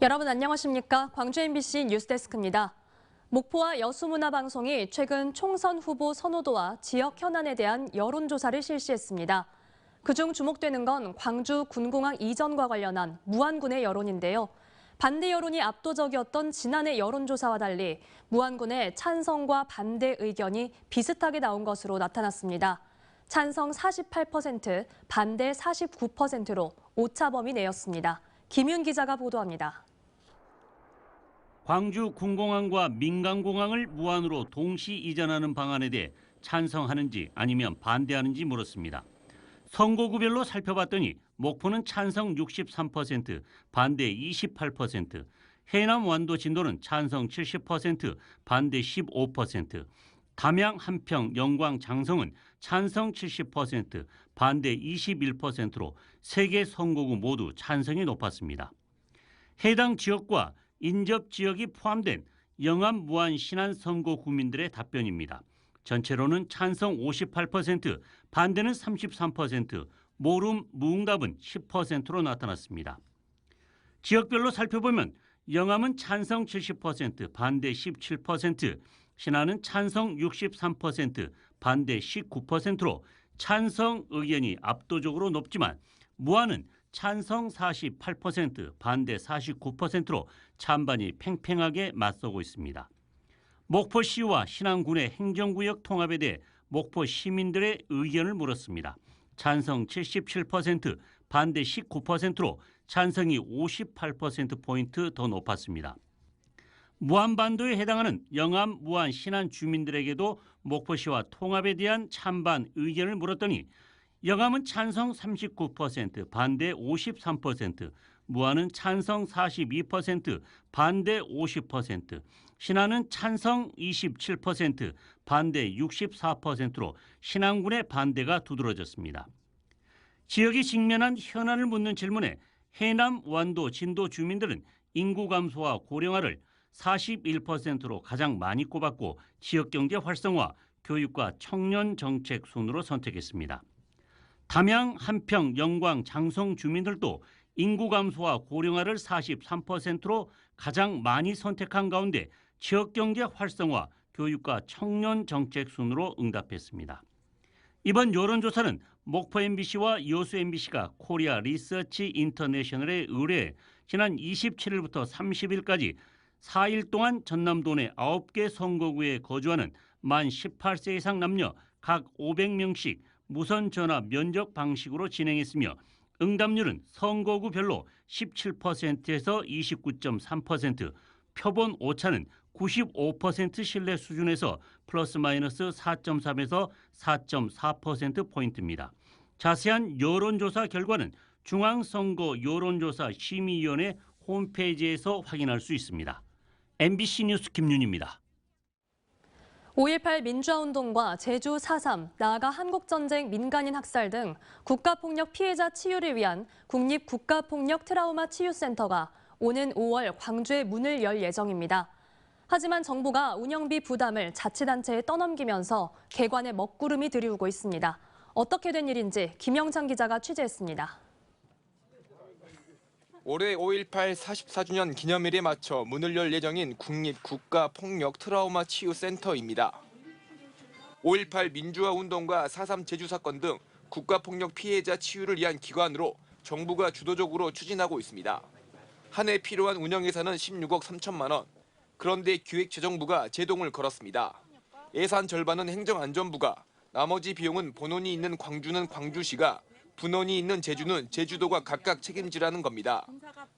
여러분 안녕하십니까? 광주 MBC 뉴스데스크입니다. 목포와 여수문화방송이 최근 총선 후보 선호도와 지역 현안에 대한 여론조사를 실시했습니다. 그중 주목되는 건 광주 군공항 이전과 관련한 무안군의 여론인데요. 반대 여론이 압도적이었던 지난해 여론조사와 달리 무안군의 찬성과 반대 의견이 비슷하게 나온 것으로 나타났습니다. 찬성 48%, 반대 49%로 오차범위 내였습니다. 김윤 기자가 보도합니다. 광주 군공항과 민간공항을 무한으로 동시 이전하는 방안에 대해 찬성하는지 아니면 반대하는지 물었습니다. 선거구별로 살펴봤더니 목포는 찬성 63%, 반대 28%, 해남 완도 진도는 찬성 70%, 반대 15%, 담양, 한평, 영광, 장성은 찬성 70%, 반대 21%로 세개 선거구 모두 찬성이 높았습니다. 해당 지역과 인접 지역이 포함된 영암 무안 신안 선거 구민들의 답변입니다. 전체로는 찬성 58%, 반대는 33%, 모름 무응답은 10%로 나타났습니다. 지역별로 살펴보면 영암은 찬성 70%, 반대 17%, 신안은 찬성 63%, 반대 19%로 찬성 의견이 압도적으로 높지만 무안은 찬성 48%, 반대 49%로 찬반이 팽팽하게 맞서고 있습니다. 목포시와 신안군의 행정구역 통합에 대해 목포 시민들의 의견을 물었습니다. 찬성 77%, 반대 19%로 찬성이 58%포인트 더 높았습니다. 무안반도에 해당하는 영암, 무안, 신안 주민들에게도 목포시와 통합에 대한 찬반 의견을 물었더니 영암은 찬성 39%, 반대 53%, 무안은 찬성 42%, 반대 50%, 신안은 찬성 27%, 반대 64%로 신안군의 반대가 두드러졌습니다. 지역이 직면한 현안을 묻는 질문에 해남, 완도, 진도 주민들은 인구 감소와 고령화를 41%로 가장 많이 꼽았고 지역 경제 활성화, 교육과 청년 정책 순으로 선택했습니다. 담양, 한평, 영광, 장성 주민들도 인구 감소와 고령화를 43%로 가장 많이 선택한 가운데 지역 경제 활성화, 교육과 청년 정책 순으로 응답했습니다. 이번 여론조사는 목포 MBC와 여수 MBC가 코리아 리서치 인터내셔널에 의뢰해 지난 27일부터 30일까지 4일 동안 전남도 내 9개 선거구에 거주하는 만 18세 이상 남녀 각 500명씩 무선 전화 면접 방식으로 진행했으며 응답률은 선거구별로 17%에서 29.3%, 표본 오차는 95% 신뢰 수준에서 플러스 마이너스 4.3에서 4.4% 포인트입니다. 자세한 여론조사 결과는 중앙선거 여론조사 심의위원회 홈페이지에서 확인할 수 있습니다. MBC 뉴스 김윤입니다. 5.18 민주화운동과 제주 4.3, 나아가 한국전쟁 민간인 학살 등 국가폭력 피해자 치유를 위한 국립국가폭력 트라우마 치유센터가 오는 5월 광주에 문을 열 예정입니다. 하지만 정부가 운영비 부담을 자치단체에 떠넘기면서 개관에 먹구름이 들이우고 있습니다. 어떻게 된 일인지 김영창 기자가 취재했습니다. 올해 5.18 44주년 기념일에 맞춰 문을 열 예정인 국립국가폭력 트라우마 치유센터입니다. 5.18 민주화 운동과 4.3 제주 사건 등 국가폭력 피해자 치유를 위한 기관으로 정부가 주도적으로 추진하고 있습니다. 한 해 필요한 운영 예산은 16억 3천만 원. 그런데 기획재정부가 제동을 걸었습니다. 예산 절반은 행정안전부가, 나머지 비용은 본원이 있는 광주는 광주시가, 분원이 있는 제주는 제주도가 각각 책임지라는 겁니다.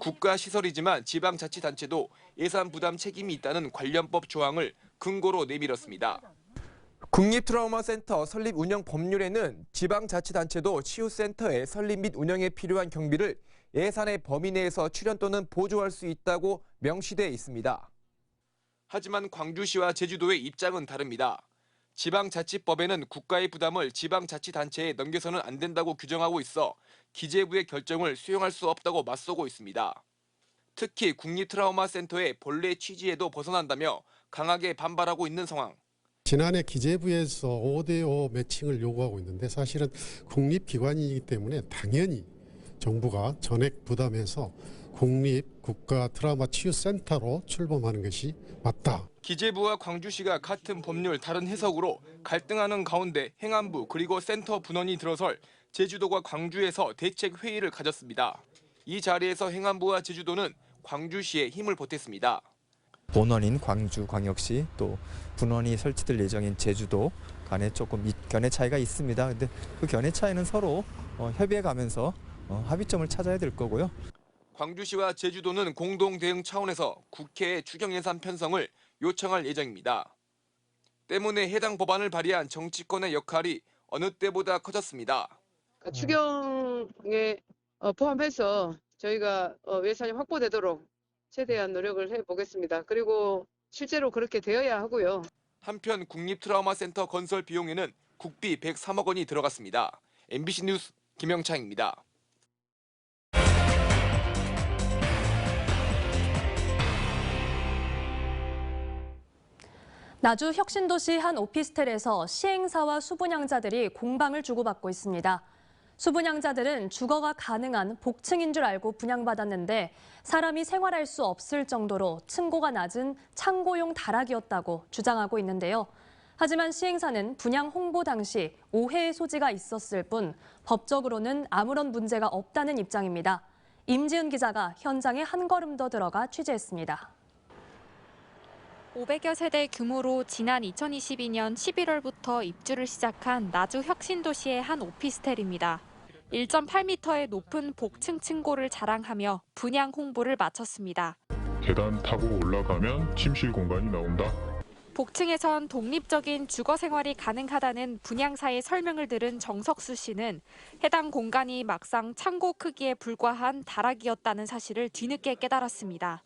국가 시설이지만 지방자치단체도 예산 부담 책임이 있다는 관련법 조항을 근거로 내밀었습니다. 국립트라우마센터 설립 운영 법률에는 지방자치단체도 치유센터의 설립 및 운영에 필요한 경비를 예산의 범위 내에서 출연 또는 보조할 수 있다고 명시돼 있습니다. 하지만 광주시와 제주도의 입장은 다릅니다. 지방자치법에는 국가의 부담을 지방자치단체에 넘겨서는 안 된다고 규정하고 있어 기재부의 결정을 수용할 수 없다고 맞서고 있습니다. 특히 국립트라우마센터의 본래 취지에도 벗어난다며 강하게 반발하고 있는 상황. 지난해 기재부에서 5대5 매칭을 요구하고 있는데 사실은 국립기관이기 때문에 당연히 정부가 전액 부담해서 국립 국가 트라우마 치유 센터로 출범하는 것이 맞다. 기재부와 광주시가 같은 법률 다른 해석으로 갈등하는 가운데 행안부 그리고 센터 분원이 들어설 제주도가 광주에서 대책 회의를 가졌습니다. 이 자리에서 행안부와 제주도는 광주시에 힘을 보탰습니다. 본원인 광주광역시 또 분원이 설치될 예정인 제주도 간에 조금 이- 견해 차이가 있습니다. 근데 그 견해 차이는 서로 어, 협의해 가면서 어, 합의점을 찾아야 될 거고요. 광주시와 제주도는 공동 대응 차원에서 국회에 추경 예산 편성을 요청할 예정입니다. 때문에 해당 법안을 발의한 정치권의 역할이 어느 때보다 커졌습니다. 그러니까 추경에 어, 포함해서 저희가 어, 예산이 확보되도록 최대한 노력을 해 보겠습니다. 그리고 실제로 그렇게 되어야 하고요. 한편 국립트라우마센터 건설 비용에는 국비 103억 원이 들어갔습니다. MBC 뉴스 김영창입니다. 나주 혁신도시 한 오피스텔에서 시행사와 수분양자들이 공방을 주고받고 있습니다. 수분양자들은 주거가 가능한 복층인 줄 알고 분양받았는데 사람이 생활할 수 없을 정도로 층고가 낮은 창고용 다락이었다고 주장하고 있는데요. 하지만 시행사는 분양 홍보 당시 오해의 소지가 있었을 뿐 법적으로는 아무런 문제가 없다는 입장입니다. 임지은 기자가 현장에 한 걸음 더 들어가 취재했습니다. 500여 세대 규모로 지난 2022년 11월부터 입주를 시작한 나주 혁신도시의 한 오피스텔입니다. 1.8m의 높은 복층 층고를 자랑하며 분양 홍보를 마쳤습니다. 계단 타고 올라가면 침실 공간이 나온다. 복층에선 독립적인 주거 생활이 가능하다는 분양사의 설명을 들은 정석수 씨는 해당 공간이 막상 창고 크기에 불과한 다락이었다는 사실을 뒤늦게 깨달았습니다.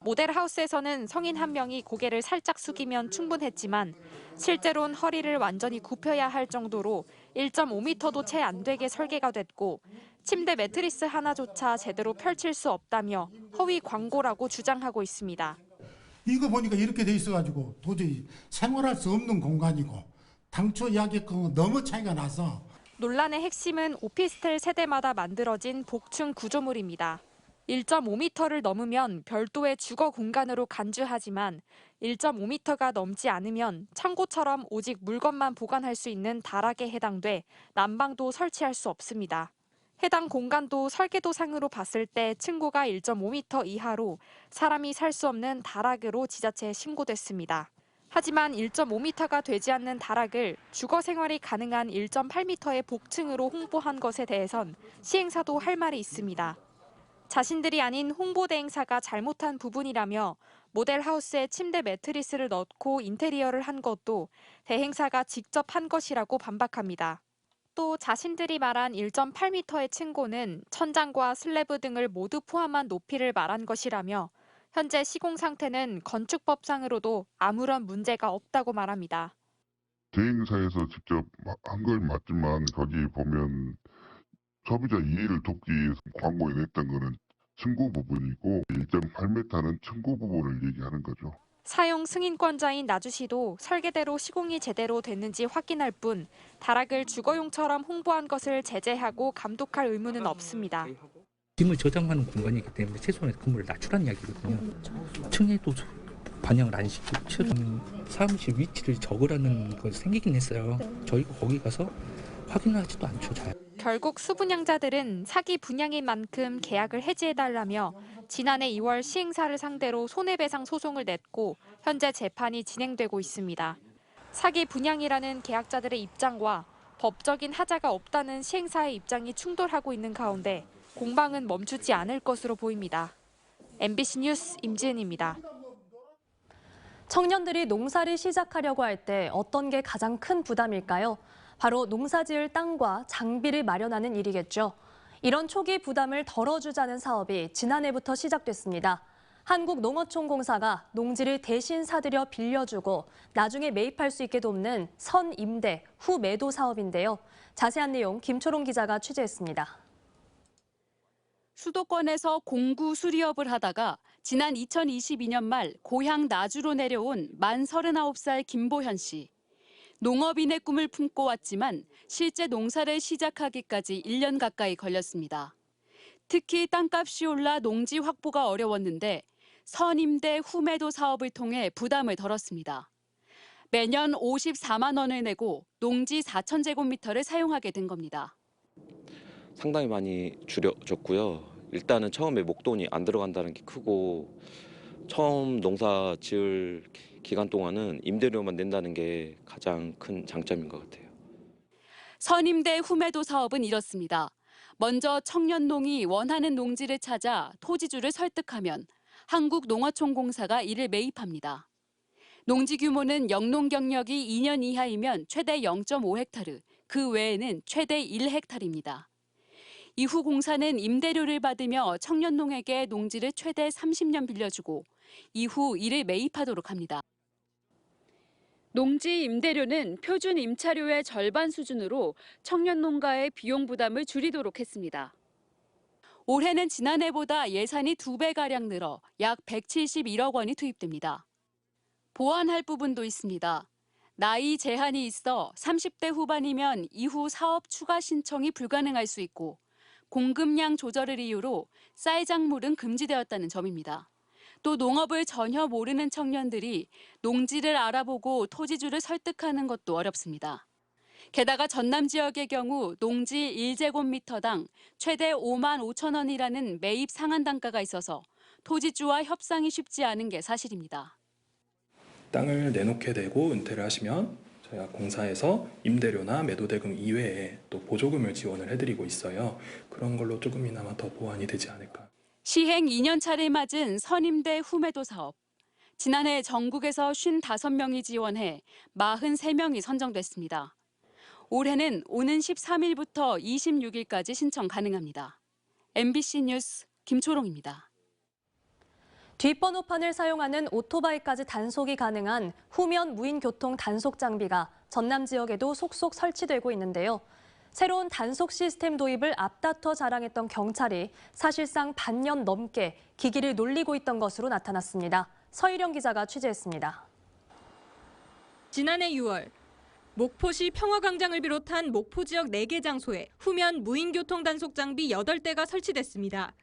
모델 하우스에서는 성인 한 명이 고개를 살짝 숙이면 충분했지만 실제론 허리를 완전히 굽혀야 할 정도로 1.5m도 채 안 되게 설계가 됐고 침대 매트리스 하나조차 제대로 펼칠 수 없다며 허위 광고라고 주장하고 있습니다. 이거 보니까 이렇게 돼 있어가지고 도저히 생활할 수 없는 공간이고 당초 이야기했던 거 너무 차이가 나서 논란의 핵심은 오피스텔 세대마다 만들어진 복층 구조물입니다. 1.5m를 넘으면 별도의 주거 공간으로 간주하지만 1.5m가 넘지 않으면 창고처럼 오직 물건만 보관할 수 있는 다락에 해당돼 난방도 설치할 수 없습니다. 해당 공간도 설계도상으로 봤을 때 층고가 1.5m 이하로 사람이 살 수 없는 다락으로 지자체에 신고됐습니다. 하지만 1.5m가 되지 않는 다락을 주거 생활이 가능한 1.8m의 복층으로 홍보한 것에 대해선 시행사도 할 말이 있습니다. 자신들이 아닌 홍보대 행사가 잘못한 부분이라며 모델 하우스에 침대 매트리스를 넣고 인테리어를 한 것도 대행사가 직접 한 것이라고 반박합니다. 또 자신들이 말한 1.8m의 층고는 천장과 슬래브 등을 모두 포함한 높이를 말한 것이라며 현재 시공 상태는 건축법상으로도 아무런 문제가 없다고 말합니다. 대행사에서 직접 한 걸 맞지만 거기 보면 소비자 이해를 돕기 위해서 광고에 냈던 거는 층고 부분이고 1.8m는 층고 부분을 얘기하는 거죠. 사용 승인권자인 나주시도 설계대로 시공이 제대로 됐는지 확인할 뿐 다락을 주거용처럼 홍보한 것을 제재하고 감독할 의무는 없습니다. 짐을 저장하는 공간이기 때문에 최소한의 건물을 낮추라는 이야기거든요. 층에도 반영을 안 시키고 사무실 위치를 적으라는 거 생기긴 했어요. 저희가 거기 가서 확인하지도 않죠. 잘. 결국 수분양자들은 사기 분양인 만큼 계약을 해지해달라며 지난해 2월 시행사를 상대로 손해배상 소송을 냈고 현재 재판이 진행되고 있습니다. 사기 분양이라는 계약자들의 입장과 법적인 하자가 없다는 시행사의 입장이 충돌하고 있는 가운데 공방은 멈추지 않을 것으로 보입니다. MBC 뉴스 임지은입니다. 청년들이 농사를 시작하려고 할 때 어떤 게 가장 큰 부담일까요? 바로 농사지을 땅과 장비를 마련하는 일이겠죠. 이런 초기 부담을 덜어주자는 사업이 지난해부터 시작됐습니다. 한국농어촌공사가 농지를 대신 사들여 빌려주고 나중에 매입할 수 있게 돕는 선임대, 후매도 사업인데요. 자세한 내용 김초롱 기자가 취재했습니다. 수도권에서 공구 수리업을 하다가 지난 2022년 말 고향 나주로 내려온 만 39살 김보현 씨. 농업인의 꿈을 품고 왔지만 실제 농사를 시작하기까지 1년 가까이 걸렸습니다. 특히 땅값이 올라 농지 확보가 어려웠는데 선임대 후매도 사업을 통해 부담을 덜었습니다. 매년 54만 원을 내고 농지 4천 제곱미터를 사용하게 된 겁니다. 상당히 많이 줄여졌고요. 일단은 처음에 목돈이 안 들어간다는 게 크고 처음 농사 지을 기간 동안은 임대료만 낸다는 게 가장 큰 장점인 것 같아요. 선임대 후매도 사업은 이렇습니다. 먼저 청년 농이 원하는 농지를 찾아 토지주를 설득하면 한국농어촌공사가 이를 매입합니다. 농지 규모는 영농 경력이 2년 이하이면 최대 0.5헥타르, 그 외에는 최대 1헥타르입니다. 이후 공사는 임대료를 받으며 청년농에게 농지를 최대 30년 빌려주고 이후 이를 매입하도록 합니다. 농지 임대료는 표준 임차료의 절반 수준으로 청년 농가의 비용 부담을 줄이도록 했습니다. 올해는 지난해보다 예산이 두 배가량 늘어 약 171억 원이 투입됩니다. 보완할 부분도 있습니다. 나이 제한이 있어 30대 후반이면 이후 사업 추가 신청이 불가능할 수 있고 공급량 조절을 이유로 쌀작물은 금지되었다는 점입니다. 또 농업을 전혀 모르는 청년들이 농지를 알아보고 토지주를 설득하는 것도 어렵습니다. 게다가 전남 지역의 경우 농지 1제곱미터당 최대 5만 5천 원이라는 매입 상한 단가가 있어서 토지주와 협상이 쉽지 않은 게 사실입니다. 땅을 내놓게 되고 은퇴를 하시면 저희가 공사에서 임대료나 매도대금 이외에 또 보조금을 지원을 해드리고 있어요. 그런 걸로 조금이나마 더 보완이 되지 않을까. 시행 2년 차를 맞은 선임대 후매도 사업. 지난해 전국에서 55명이 지원해 43명이 선정됐습니다. 올해는 오는 13일부터 26일까지 신청 가능합니다. MBC 뉴스 김초롱입니다. 뒷번호판을 사용하는 오토바이까지 단속이 가능한 후면 무인 교통 단속 장비가 전남 지역에도 속속 설치되고 있는데요. 새로운 단속 시스템 도입을 앞다퉈 자랑했던 경찰이 사실상 반년 넘게 기기를 놀리고 있던 것으로 나타났습니다. 서희령 기자가 취재했습니다. 지난해 6월 목포시 평화광장을 비롯한 목포 지역 4개 장소에 후면 무인 교통 단속 장비 8대가 설치됐습니다.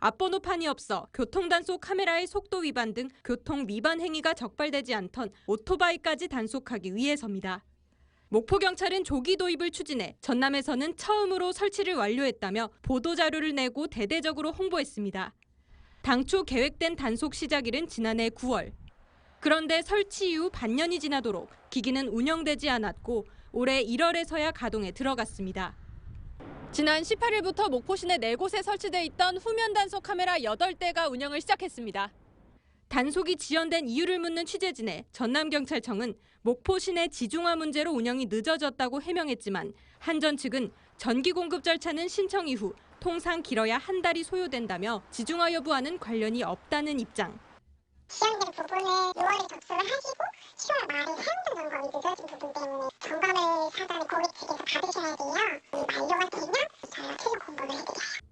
앞번호판이 없어 교통단속 카메라의 속도 위반 등 교통 위반 행위가 적발되지 않던 오토바이까지 단속하기 위해서입니다. 목포경찰은 조기 도입을 추진해 전남에서는 처음으로 설치를 완료했다며 보도자료를 내고 대대적으로 홍보했습니다. 당초 계획된 단속 시작일은 지난해 9월. 그런데 설치 이후 반년이 지나도록 기기는 운영되지 않았고 올해 1월에서야 가동에 들어갔습니다. 지난 18일부터 목포 시내 4곳에 설치돼 있던 후면 단속 카메라 8대가 운영을 시작했습니다. 단속이 지연된 이유를 묻는 취재진에 전남경찰청은 목포 시내 지중화 문제로 운영이 늦어졌다고 해명했지만 한전 측은 전기 공급 절차는 신청 이후 통상 길어야 한 달이 소요된다며 지중화 여부와는 관련이 없다는 입장. 지연된 부분을 6월에 접수를 하시고 10월 말에 사용 점검이 늦어진 부분 때문에 점검을 사전에 고객 측에서 받으셔야 돼요. 만료가 되면 저희가 최종 공고를 해드려요.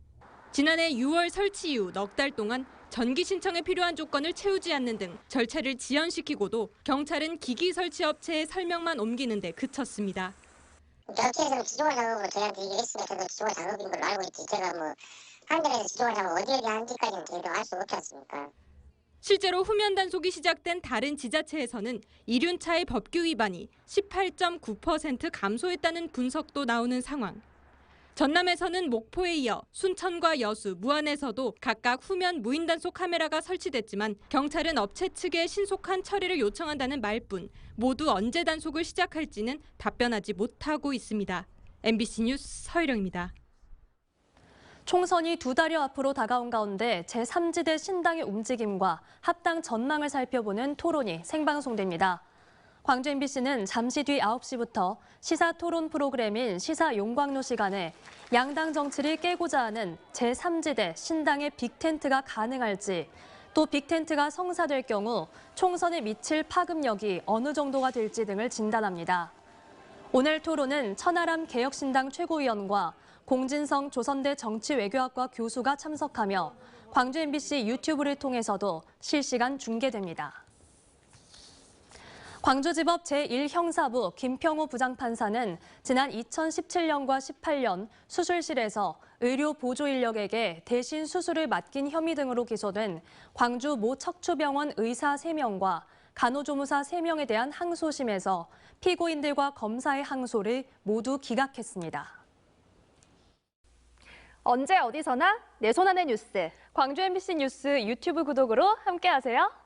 지난해 6월 설치 이후 넉 달 동안 전기 신청에 필요한 조건을 채우지 않는 등 절차를 지연시키고도 경찰은 기기 설치 업체의 설명만 옮기는 데 그쳤습니다. 업체에서는 지중화 작업을 저희한테 얘기를 했으니까 저도 지중화 작업인 걸로 알고 있지 제가 뭐 하늘에서 지중화 작업 어디 어디 하는지까지는 저희도 알 수 없지 않습니까? 실제로 후면 단속이 시작된 다른 지자체에서는 이륜차의 법규 위반이 18.9% 감소했다는 분석도 나오는 상황. 전남에서는 목포에 이어 순천과 여수, 무안에서도 각각 후면 무인 단속 카메라가 설치됐지만 경찰은 업체 측에 신속한 처리를 요청한다는 말뿐 모두 언제 단속을 시작할지는 답변하지 못하고 있습니다. MBC 뉴스 서희령입니다. 총선이 두 달여 앞으로 다가온 가운데 제3지대 신당의 움직임과 합당 전망을 살펴보는 토론이 생방송됩니다. 광주 MBC는 잠시 뒤 9시부터 시사 토론 프로그램인 시사 용광로 시간에 양당 정치를 깨고자 하는 제3지대 신당의 빅텐트가 가능할지 또 빅텐트가 성사될 경우 총선에 미칠 파급력이 어느 정도가 될지 등을 진단합니다. 오늘 토론은 천하람 개혁신당 최고위원과 공진성 조선대 정치외교학과 교수가 참석하며 광주 MBC 유튜브를 통해서도 실시간 중계됩니다. 광주지법 제1형사부 김평우 부장판사는 지난 2017년과 18년 수술실에서 의료 보조 인력에게 대신 수술을 맡긴 혐의 등으로 기소된 광주 모 척추병원 의사 3명과 간호조무사 3명에 대한 항소심에서 피고인들과 검사의 항소를 모두 기각했습니다. 언제 어디서나 내 손 안의 뉴스. 광주 MBC 뉴스 유튜브 구독으로 함께하세요.